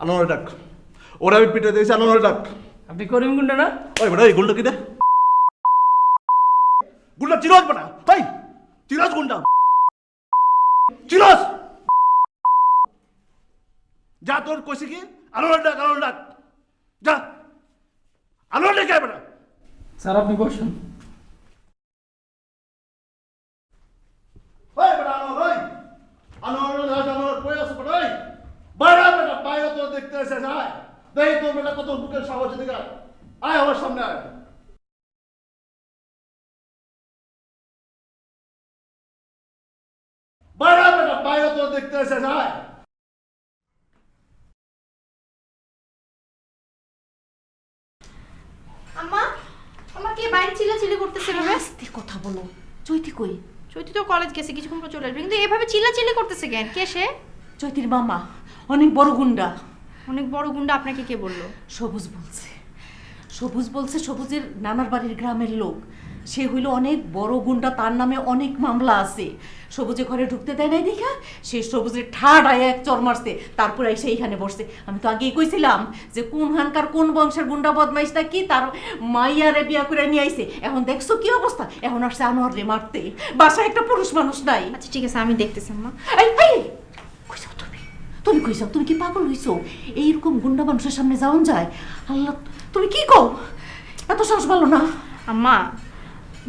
আনোয়ার ডাক। ওরা আমি পিঠে দিয়েছি আনোয়ার ডাক। আপনি করিম গুন্ডা না? ওই বেটা এই গুন্ডা কি রে গুন্ডা চিরাজ বেটা তাই চিরাজ গুন্ডা। চিরাজ! যা তোর কইছে কি? আনোয়ার ডাক আনোয়ার ডাক। যা। আনোয়ার ডাক বেটা স্যার আপনি বসুন ওই বেটা আনোয়ার ওই আনোয়ার রাজ আনোয়ার কই আছে বেটা ওই বাইরে আয় বেটা বাইরে তো দেখতে এসে যায় দেখি তোর বেটা কত বুকের সাহস দিকে আয়। আমার সামনে আয়। বাইরে আয় বেটা বাইরে তো দেখতে এসে যায় আম্মা আমার বাইরে চিল্লাচিল্লি করতেছে আস্তে কথা বলো। চৈতি কই? চৈতি তো কলেজ গেছে কিছুক্ষণ পর চলে আসবে। কিন্তু এভাবে চিল্লাচিল্লি করতেছে কেন? কে সে? চৈতির মামা অনেক বড় গুন্ডা। অনেক বড় গুন্ডা আপনাকে কে বলল? সবুজ বলছে। সবুজ বলছে সবুজের নানার বাড়ির গ্রামের লোক। সে হইল অনেক বড় গুন্ডা তার নামে অনেক মামলা আছে। সবুজে ঘরে ঢুকতে দেয় নাই দেখা? সে সবুজের ঠাড আয় এক চর মারছে তারপরে এসে এইখানে বসছে। আমি তো আগেই কইছিলাম যে কোন হানকার কোন বংশের গুন্ডা বদমাইশটা কি তার মাইয়ারে বিয়া করে নিয়ে আইছে। এখন দেখছ কি অবস্থা? এখন আসছে আনোয়ার রে মারতে। বাসায় একটা পুরুষ মানুষ নাই। আচ্ছা ঠিক আছে আমি দেখতেছি আম্মা। এই! তুমি কই যাও তুমি কি পাগল হইছো? এইরকম গুন্ডা মানুষের সামনে যাওন যায়? আল্লাহ তুমি কি কও? এত সাহস ভালো না। আম্মা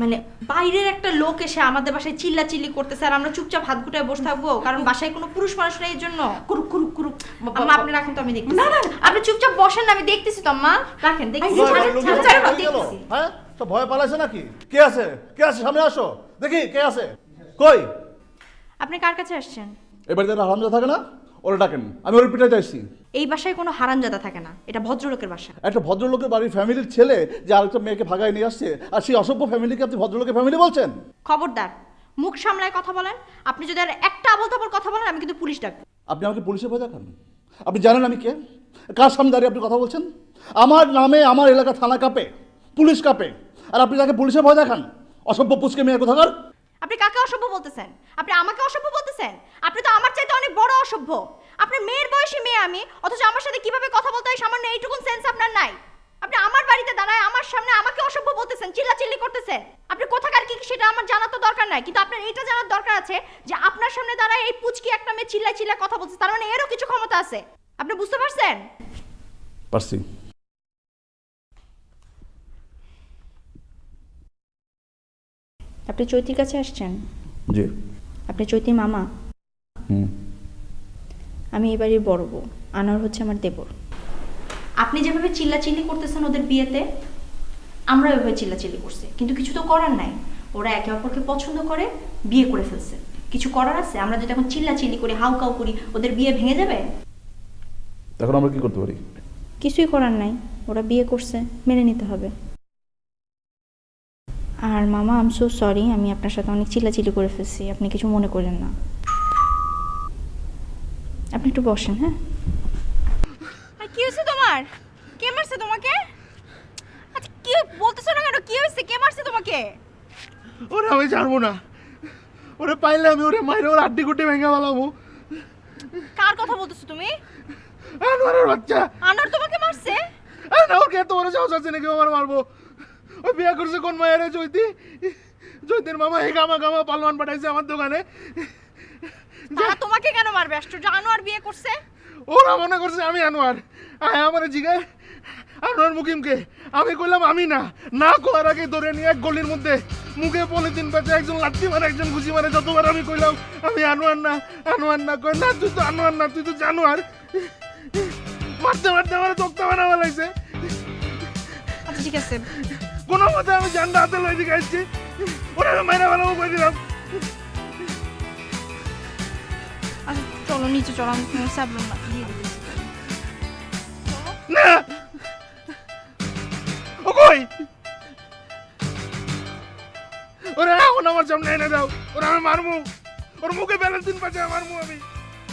মানে বাইরের একটা লোক এসে আমাদের বাসায় চিল্লা চিল্লি করতেছে আর আমরা চুপচাপ হাত গুটায় বসে থাকব কারণ বাসায় কোনো পুরুষ মানুষ নেই এর জন্য। কুরুক কুরুক কুরুক। আম্মা আপনি রাখেন তো আমি দেখতেছি। না, না। আপনি চুপচাপ বসেন না আমি দেখতেছি তো আম্মা। রাখেন হয়ে? দেখতেছি। হ্যাঁ? তো ভয় পালাইছে নাকি? কে আছে? কে আছে? সামনে আসো। দেখি কে আছে? কই? আপনি কার কাছে আসছেন? এবার যারা হারামজা থাকে না? ওরা ডাকেন আমি ওর পিঠাইতে আসছি। এই বাসায় কোনো হারামজাদা থাকে না এটা ভদ্রলোকের বাসা। একটা ভদ্রলোকের বাড়ির ফ্যামিলির ছেলে যে আরেকটা মেয়েকে ভাগায় নিয়ে আসছে আর সেই অসভ্য ফ্যামিলিকে আপনি ভদ্রলোকের ফ্যামিলি বলছেন? খবরদার মুখ সামলায় কথা বলেন আপনি যদি আর একটা আবল তাবল কথা বলেন আমি কিন্তু পুলিশ ডাকবো। আপনি আমাকে পুলিশে ভয় দেখান? আপনি জানেন আমি কে? কার সামনে দাঁড়িয়ে আপনি কথা বলছেন? আমার নামে আমার এলাকা থানা কাঁপে পুলিশ কাঁপে আর আপনি তাকে পুলিশে ভয় দেখান? অসভ্য পুচকে মেয়ে কোথাকার? অসভ্য বলতেছেন। আপনি আমাকে অসভ্য বলতেছেন? আপনি তো আমার চাইতে অনেক বড় অসভ্য। আপনার মেয়ের বয়সী মেয়ে আমি অথচ আমার সাথে কীভাবে কথা বলতে হয় সামান্য এইটুকুন সেন্স আপনার নাই। আপনি আমার বাড়িতে দাঁড়ায় আমার সামনে আমাকে অসভ্য বলতেছেন চিল্লাচিল্লি করতেছেন। আপনি কোথাকার কি সেটা আমার জানা তো দরকার নাই। কিন্তু আপনার এইটা জানার দরকার আছে যে আপনার সামনে দাঁড়ায় এই পুচকি একটা মেয়ে চিল্লা চিল্লা কথা বলছে তার মানে এরও কিছু ক্ষমতা আছে। আপনি বুঝতে পারছেন? পারছি। আপনি চৈতির কাছে আসছেন? জি। আপনি চৈতির মামা? হুম। আমি এই বাড়ির বড় বউ। আনোয়ার হচ্ছে আমার দেবর। আপনি যেভাবে চিল্লাচিল্লি করতেছেন ওদের বিয়েতে আমরা এভাবে চিল্লাচিল্লি করছি। কিন্তু কিছু তো করার নাই। ওরা একে অপরকে পছন্দ করে বিয়ে করে ফেলছে। কিছু করার আছে? আমরা যদি এখন চিল্লাচিল্লি করি হাউকাউ করি ওদের বিয়ে ভেঙে যাবে? এখন আমরা কি করতে পারি? কিছুই করার নাই। ওরা বিয়ে করছে মেনে নিতে হবে। আর মামা আম সো সরি আমি আপনার সাথে অনেক চিল্লাচিল্লি করে ফেলছি আপনি কিছু মনে করেন না। আপনি একটু বসেন হ্যাঁ? আর কি হয়েছে তোমার? কে মারছে তোমাকে? আচ্ছা কি বলতেছো না কেন? কি হয়েছে? কে মারছে তোমাকে? ওরে আমি জানব না। ওরে পাইলে আমি ওরে মাইরে ওর আড্ডি কুটি ভেঙে ফেলাবো। কার কথা বলতেছো তুমি? আনোয়ারের বাচ্চা। আনোয়ার তোমাকে মারছে? না ওকে বড় সাহস আছে নাকি আমার মারবো? ওই বিয়ে করছে কোন মায়ের চৈতি চৈতির মামা হে গামা গামা পালওয়ান পাঠাইছে আমার দোকানে। তারা তোমাকে কেন মারবে? আশ্চর্য আনোয়ার বিয়ে করছে? ওরা মনে করছে আমি আনোয়ার। আয় আমার জিগায়। আনোয়ার মুকিমকে। আমি কইলাম আমি না। না কোয়ার আগে ধরে নিয়ে এক গলির মধ্যে মুখে পলিথিন পেঁচে একজন লাঠি মারে একজন ঘুষি মারে যতবার আমি কইলাম আমি আনোয়ার না আনোয়ার না কই না তুই তো আনোয়ার না তুই তো জানোয়ার। মারতে মারতে আমার তক্তা বানাবা লাগছে আচ্ছা ঠিক আছে। কোনো মতে আমি জানটা হাতে লই দিকে আসছি। ওরা মাইনা ফেলাবো কই দিলাম। আচ্ছা চলো নিচে চলো আমি তোমার না দিয়ে না! ও কই? ওরা এখন আমার সামনে এনে দাও। ওরা আমি মারমু। ওর মুখে ব্যালেন্স দিন পাচ্ছে মারমু আমি।